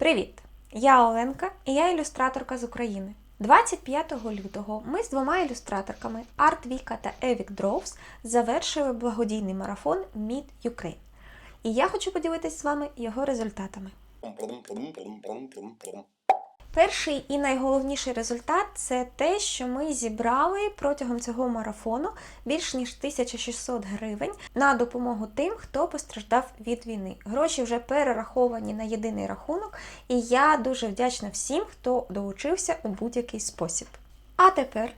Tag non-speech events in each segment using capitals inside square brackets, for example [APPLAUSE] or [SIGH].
Привіт! Я Оленка і я ілюстраторка з України. 25 лютого ми з двома ілюстраторками Арт Віка та Евік Дровс завершили благодійний марафон Meet Ukraine. І я хочу поділитися з вами його результатами. Перший і найголовніший результат це те, що ми зібрали протягом цього марафону більш ніж 1600 гривень на допомогу тим, хто постраждав від війни. Гроші вже перераховані на єдиний рахунок, і я дуже вдячна всім, хто долучився у будь-який спосіб. А тепер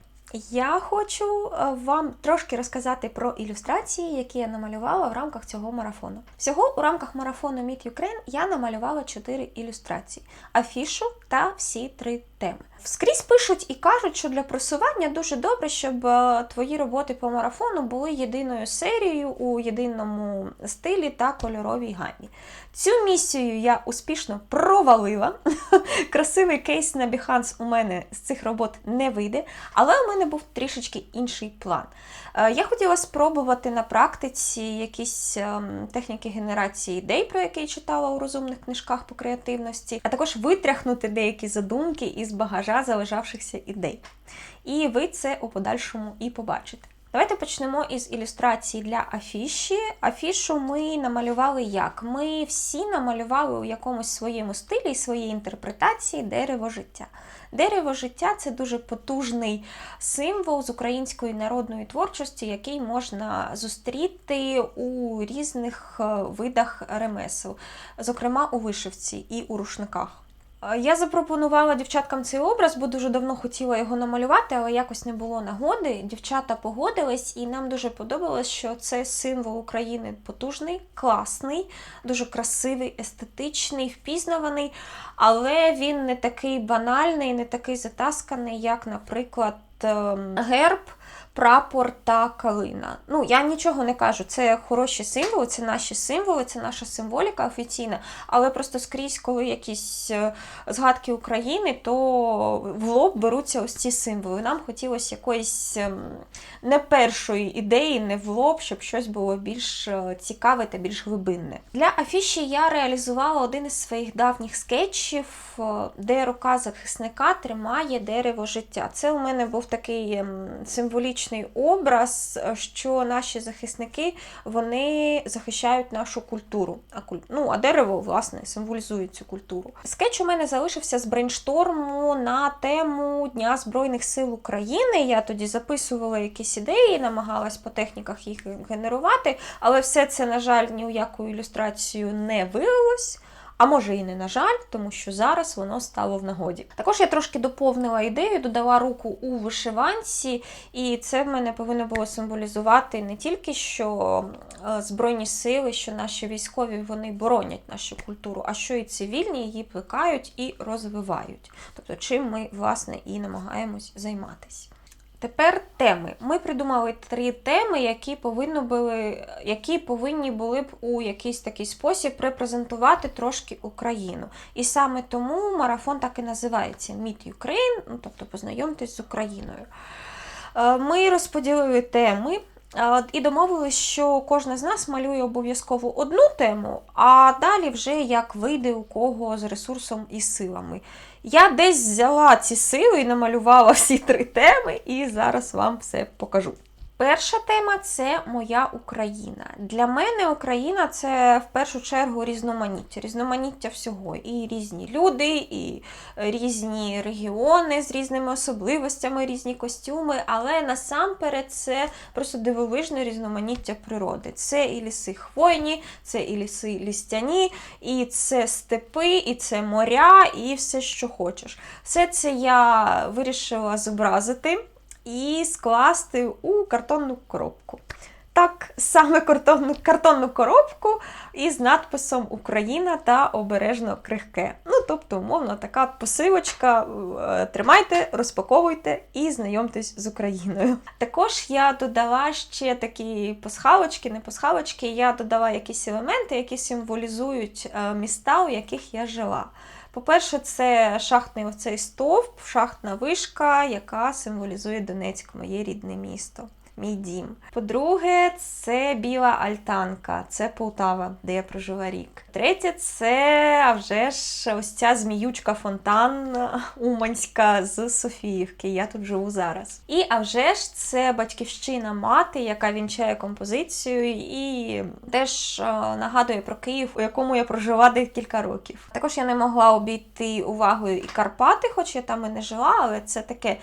я хочу е, вам трошки розказати про ілюстрації, які я намалювала в рамках цього марафону. Всього у рамках марафону Meet Ukraine я намалювала 4 ілюстрації: афішу та всі три теми. Вскрізь пишуть і кажуть, що для просування дуже добре, щоб е, твої роботи по марафону були єдиною серією у єдиному стилі та кольоровій гамі. Цю місію я успішно провалила. [LAUGHS] Красивий кейс на Behance у мене з цих робот не вийде, але у мене був трішечки інший план. Е, Я хотіла спробувати на практиці якісь ем, техніки генерації ідей, про які я читала у розумних книжках по креативності, а також витряхнути деякі задумки із багажа залежавшихся ідей. І ви це у подальшому і побачите. Давайте почнемо із ілюстрації для афіші. Афішу ми намалювали як? Ми всі намалювали у якомусь своєму стилі і своїй інтерпретації дерево життя. Дерево життя це дуже потужний символ з української народної творчості, який можна зустріти у різних е, видах ремесел, зокрема у вишивці і у рушниках. Я запропонувала дівчаткам цей образ, бо дуже давно хотіла його намалювати, але якось не було нагоди. Дівчата погодились, і нам дуже подобалось, що це символ України потужний, класний, дуже красивий, естетичний, впізнаваний, але він не такий банальний, не такий затасканий, як, наприклад, ем, герб. Прапор та калина. Ну, я нічого не кажу, це хороші символи, це наші символи, це наша символіка офіційна, але просто скрізь, коли якісь е, згадки України, то в лоб беруться ось ці символи. Нам хотілося якоїсь ем, не першої ідеї, не в лоб, щоб щось було більш е, цікаве та більш глибинне. Для афіші я реалізувала один із своїх давніх скетчів, е, де рука захисника тримає дерево життя. Це у мене був такий ем, символічний образ, е, що наші захисники вони захищають нашу культуру. А ну, а дерево, власне, символізує цю культуру. Скетч у мене залишився з брейншторму на тему Дня Збройних сил України. Я тоді записувала якісь ідеї, намагалась по техніках їх генерувати, але все це, на жаль, ні у яку ілюстрацію не вилилось. А може і не на жаль, тому що зараз воно стало в нагоді. Також я трошки доповнила ідею, додала руку у вишиванці, і це в мене повинно було символізувати не тільки що е, збройні сили, що наші військові вони боронять нашу культуру, а що і цивільні її плекають і розвивають. Тобто, чим ми власне і намагаємось займатися. Тепер теми. Ми придумали три теми, які повинні були, які повинні були б у якийсь такий спосіб репрезентувати трошки Україну. І саме тому марафон так і називається Meet Ukraine, ну, тобто познайомтесь з Україною. Е, Ми розподілили теми. е, І домовились, що кожна з нас малює обов'язково одну тему, а далі вже як вийде у кого з ресурсом і силами. Я десь взяла ці сили і намалювала всі три теми, і зараз вам все покажу. Перша тема це моя Україна. Для мене Україна це в першу чергу різноманіття, різноманіття всього. І різні люди, і різні регіони з різними особливостями, різні костюми. Але насамперед це просто дивовижне різноманіття природи. Це і ліси хвойні, це і ліси лістяні, і це степи, і це моря, і все, що хочеш. Все це я вирішила зобразити і скласти у картонну коробку. Так, саме картонну, картонну коробку із надписом Україна та обережно крихке. Ну, тобто, умовно, така посилочка. е, Тримайте, розпаковуйте і знайомтесь з Україною. Також я додала ще такі пасхалочки, не пасхалочки, я додала якісь елементи, які символізують е, міста, у яких я жила. По-перше, це шахтний оцей стовп, шахтна вишка, яка символізує Донецьк, моє рідне місто. Мій дім. По-друге, це біла альтанка, це Полтава, де я прожила рік. Третє, це а вже ж ось ця зміючка фонтан Уманська з Софіївки. Я тут живу зараз. І а вже ж це батьківщина мати, яка вінчає композицію, і теж е, нагадує про Київ, у якому я прожила декілька років. Також я не могла обійти увагою і Карпати, хоч я там і не жила, але це таке.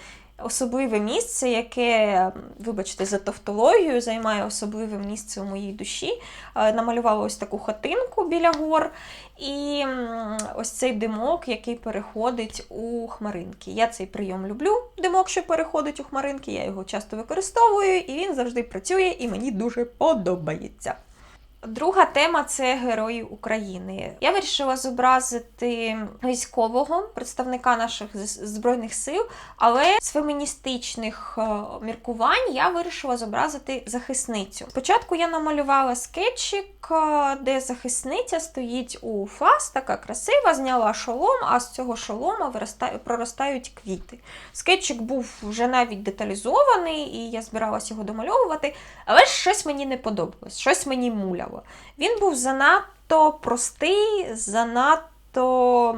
Особливе місце, яке, вибачте, за тавтологію, займає особливе місце у моїй душі. Е, Намалювала ось таку хатинку біля гор, і ось цей димок, який переходить у хмаринки. Я цей прийом люблю. Димок, що переходить у хмаринки, я його часто використовую, і він завжди працює, і мені дуже подобається. Друга тема це герої України. Я вирішила зобразити військового представника наших збройних сил, але з феміністичних е, міркувань я вирішила зобразити захисницю. Спочатку я намалювала скетчик, е, де захисниця стоїть у фас, така красива, зняла шолом, а з цього шолома проростають квіти. Скетчик був вже навіть деталізований, і я збиралась його домальовувати, але щось мені не подобалось, щось мені муляло. Він був занадто простий, занадто.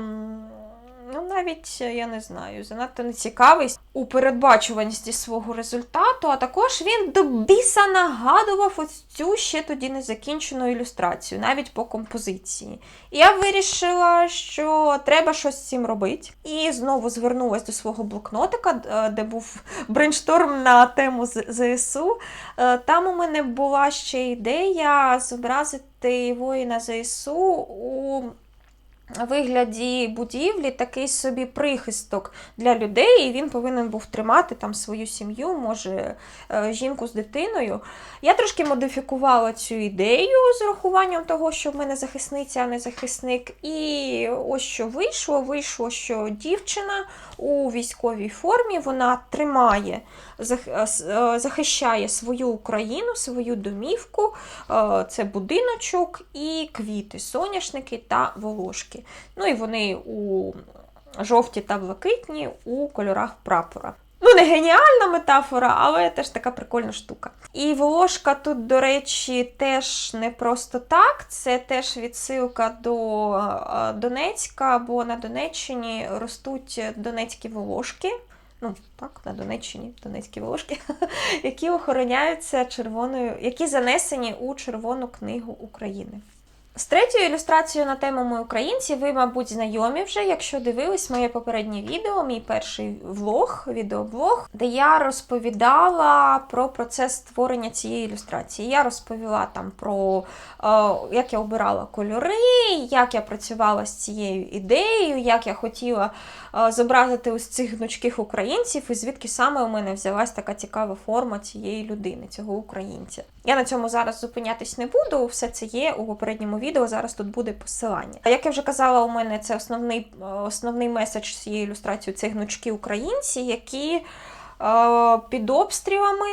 Ну, навіть я не знаю, занадто нецікавий у передбачуваності свого результату, а також він до біса нагадував ось цю ще тоді незакінчену ілюстрацію, навіть по композиції. І я вирішила, що треба щось з цим робити. І знову звернулася до свого блокнотика, е, де був [LAUGHS] брейншторм на тему ЗСУ. Е, Там у мене була ще ідея зобразити воїна ЗСУ у вигляді будівлі такий собі прихисток для людей, і він повинен був тримати там свою сім'ю, може е, жінку з дитиною. Я трошки модифікувала цю ідею з урахуванням того, що в мене захисниця, а не захисник. І ось що вийшло. Вийшло, що дівчина у військовій формі вона тримає, е, е, захищає свою Україну, свою домівку, це будиночок і квіти, соняшники та волошки. Ну і вони у жовті та блакитні у кольорах прапора. Ну, не геніальна метафора, але теж така прикольна штука. І волошка тут, до речі, теж не просто так. Це теж відсилка до е, Донецька, бо на Донеччині ростуть донецькі волошки. Ну, так, на Донеччині донецькі волошки, [LAUGHS] які охороняються червоною, які занесені у Червону книгу України. З третьою ілюстрацією на тему ми українці, ви, мабуть, знайомі вже, якщо дивились моє попереднє відео, мій перший влог, відеоблог, де я розповідала про процес створення цієї ілюстрації. Я розповіла там про е, як я обирала кольори, як я працювала з цією ідеєю, як я хотіла е, зобразити ось цих гнучких українців, і звідки саме у мене взялась така цікава форма цієї людини, цього українця. Я на цьому зараз зупинятись не буду, все це є у попередньому відео. Зараз тут буде посилання. А як я вже казала, у мене це основний, е, основний меседж цієї ілюстрації це гнучкі українці, які е, під обстрілами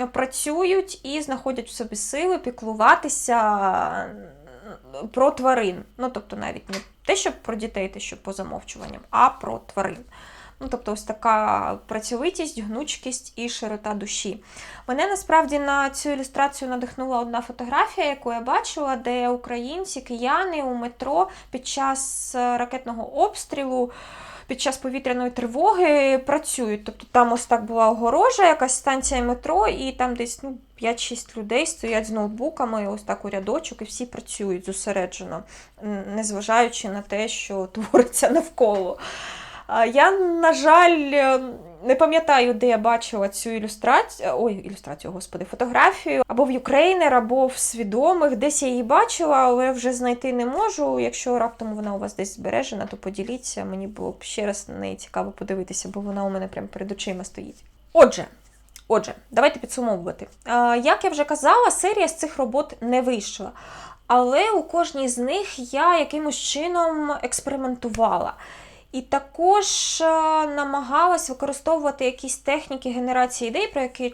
е, працюють і знаходять в собі сили піклуватися про тварин. Ну, тобто, навіть не те, щоб про дітей, те, що по замовчуванням, а про тварин. Ну, тобто, ось така працьовитість, гнучкість і широта душі. Мене насправді на цю ілюстрацію надихнула одна фотографія, яку я бачила, де українці, кияни у метро під час е, ракетного обстрілу. Під час повітряної тривоги працюють. Тобто там ось так була огорожа, якась станція метро, і там десь ну, 5-6 людей стоять з ноутбуками, ось так у рядочок, і всі працюють зосереджено, незважаючи на те, що [LAUGHS] твориться навколо. Я, на жаль, е, не пам'ятаю, де я бачила цю ілюстрацію. Ой, ілюстрацію, господи, фотографію. Або в Юкрейнер, або в свідомих. Десь я її бачила, але вже знайти не можу. Якщо раптом вона у вас десь збережена, то поділіться. Мені було б ще раз на неї цікаво подивитися, бо вона у мене прямо перед очима стоїть. Отже. Отже, давайте підсумовувати. Як я вже казала, серія з цих робот не вийшла. Але у кожній з них я якимось чином експериментувала. І також е, намагалась використовувати якісь техніки генерації ідей, про які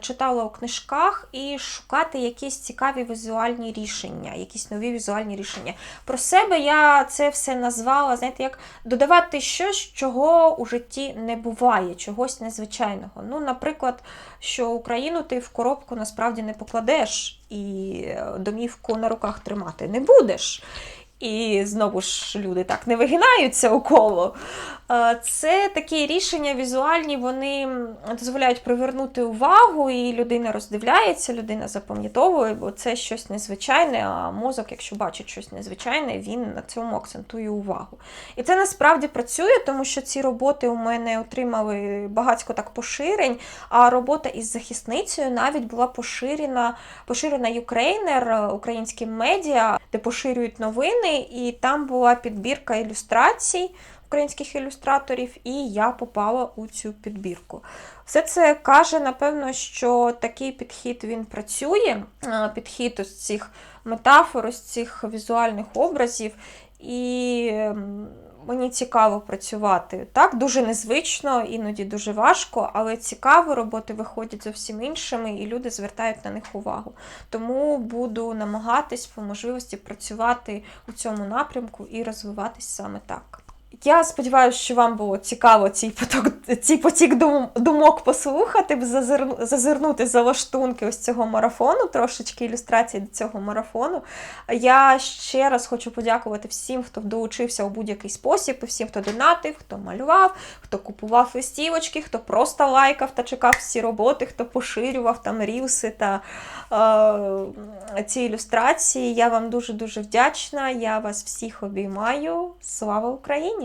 читала у книжках, і шукати якісь цікаві візуальні рішення, якісь нові візуальні рішення. Про себе я це все назвала, знаєте, як додавати щось, чого у житті не буває, чогось незвичайного. Ну, наприклад, що Україну ти в коробку насправді не покладеш, і е, домівку на руках тримати не будеш. І знову ж люди так не вигинаються у коло. Е, Це такі рішення візуальні, вони дозволяють привернути увагу, і людина роздивляється, людина запам'ятовує, бо це щось незвичайне, а мозок, якщо бачить щось незвичайне, він на цьому акцентує увагу. І це насправді працює, тому що ці роботи у мене отримали багатько так поширень, а робота із захисницею навіть була поширена, поширена Юкрейнер, українським медіа, де поширюють новини, і там була підбірка ілюстрацій українських ілюстраторів, і я попала у цю підбірку. Все це каже, напевно, що такий підхід він працює, підхід ось цих метафор, ось цих візуальних образів. І ем, мені цікаво працювати. Так, дуже незвично, іноді дуже важко, але цікаво, роботи виходять зовсім іншими, і люди звертають на них увагу. Тому буду намагатись по можливості працювати у цьому напрямку і розвиватись саме так. Я сподіваюся, що вам було цікаво цей поток, цей потік дум, думок послухати, зазирну, зазирнути за лаштунки ось цього марафону, трошечки ілюстрації до цього марафону. Я ще раз хочу подякувати всім, хто долучився у будь-який спосіб, всім, хто донатив, хто малював, хто купував листівочки, хто просто лайкав та чекав всі роботи, хто поширював там рілси та е, ці ілюстрації. Я вам дуже дуже вдячна. Я вас всіх обіймаю. Слава Україні!